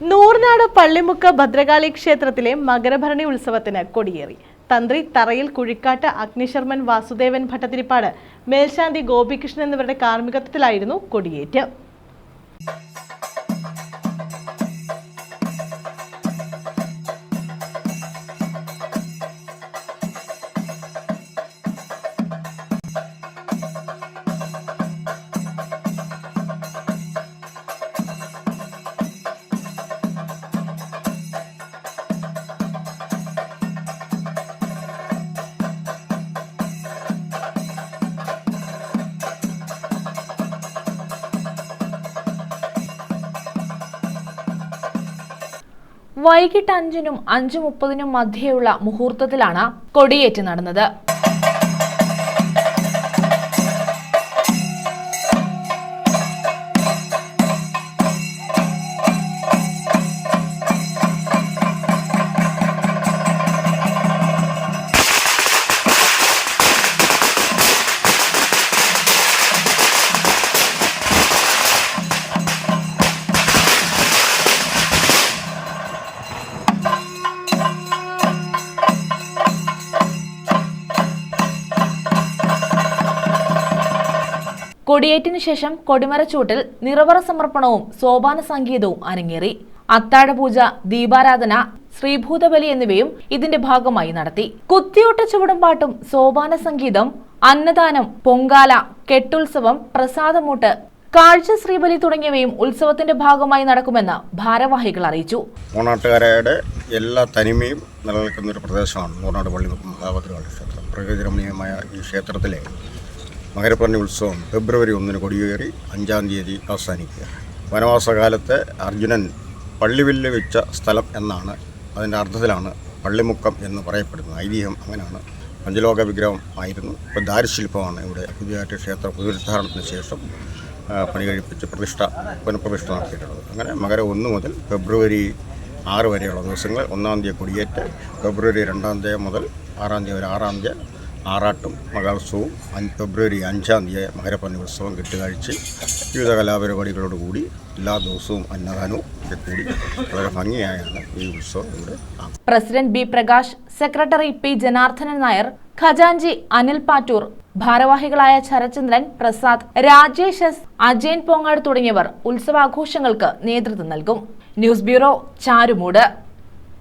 നൂറിനാട് പള്ളിമുക്ക് ഭദ്രകാളി ക്ഷേത്രത്തിലെ മകരഭരണി ഉത്സവത്തിന് കൊടിയേറി. തന്ത്രി തറയിൽ കുഴിക്കാട്ട് അഗ്നിശർമ്മൻ വാസുദേവൻ ഭട്ടതിരിപ്പാട് മേൽശാന്തി ഗോപികൃഷ്ണൻ എന്നിവരുടെ കാർമ്മികത്വത്തിലായിരുന്നു കൊടിയേറ്റ്. വൈകിട്ട് അഞ്ചിനും അഞ്ചു മുപ്പതിനും മധ്യേയുള്ള മുഹൂർത്തത്തിലാണ് കൊടിയേറ്റ് നടന്നത്. കൊടിയേറ്റിനു ശേഷം കൊടിമരച്ചൂട്ടിൽ നിറവറ സമർപ്പണവും സോപാന സംഗീതവും അരങ്ങേറി. അത്താഴപൂജ ദീപാരാധന ശ്രീഭൂതബലി എന്നിവയും ഇതിന്റെ ഭാഗമായി നടത്തി. കുത്തിയോട്ട ചുവടുംപാട്ടും സോപാന സംഗീതം അന്നദാനം പൊങ്കാല കെട്ടുത്സവം പ്രസാദമൂട്ട് കാഴ്ച ശ്രീബലി തുടങ്ങിയവയും ഉത്സവത്തിന്റെ ഭാഗമായി നടക്കുമെന്ന് ഭാരവാഹികൾ അറിയിച്ചു. മൂന്നാട്ടുകാരയുടെ എല്ലാ തനിമയും നിലനിൽക്കുന്ന ഒരു പ്രദേശമാണ് മൂന്നാട് പള്ളി ഭദ്രകാളി ക്ഷേത്രം. പ്രകൃതിരമണീയമായ ഈ ക്ഷേത്രത്തിലെ മകരപ്പള്ളി ഉത്സവം ഫെബ്രുവരി ഒന്നിന് കൊടിയേറി അഞ്ചാം തീയതി അവസാനിക്കുക. വനവാസകാലത്തെ അർജുനൻ പള്ളിവില്ല് വെച്ച സ്ഥലം എന്നാണ് അതിന്റെ അർത്ഥത്തിലാണ് പള്ളിമുക്കം എന്ന് പറയപ്പെടുന്നത്. ഐതിഹ്യം അങ്ങനെയാണ്. പഞ്ചലോക വിഗ്രഹം ആയിരുന്നു. ഇപ്പോൾ ദാരുശില്പമാണ് ഇവിടെ. പുതിയതായിട്ട് ക്ഷേത്രം പുനരുദ്ധാരണത്തിന് ശേഷം പണി കഴിപ്പിച്ച് പ്രതിഷ്ഠ പുനഃപ്രതിഷ്ഠ നടത്തിയിട്ടുള്ളത്. അങ്ങനെ മകര ഒന്ന് മുതൽ ഫെബ്രുവരി ആറ് വരെയുള്ള ദിവസങ്ങൾ ഒന്നാം തീയതി കൊടിയേറ്റ് ഫെബ്രുവരി രണ്ടാം തീയതി മുതൽ ആറാം തീയതി വരെ ആറാം തീയതി ആറാട്ടും മഹോത്സവവും ഫെബ്രുവരി അഞ്ചാം തീയതി മകരപ്പള്ളി ഉത്സവം കെട്ടുകാഴ്ച വിവിധ കലാപരിപാടികളോടുകൂടി എല്ലാ ദിവസവും അന്നദാനവും കൂടി വളരെ ഭംഗിയായാണ് ഈ ഉത്സവം ഇവിടെ. President B Prakash secretary P Janardhanan Nair ഖജാൻജി Anil Pattoor ഭാരവാഹികളായ ശരചന്ദ്രൻ പ്രസാദ് രാജേഷ് എസ് അജയൻ പോങ്ങാട് തുടങ്ങിയവർ ഉത്സവാഘോഷങ്ങൾക്ക് നേതൃത്വം നൽകും ന്യൂസ് ബ്യൂറോ ചാരുമൂട്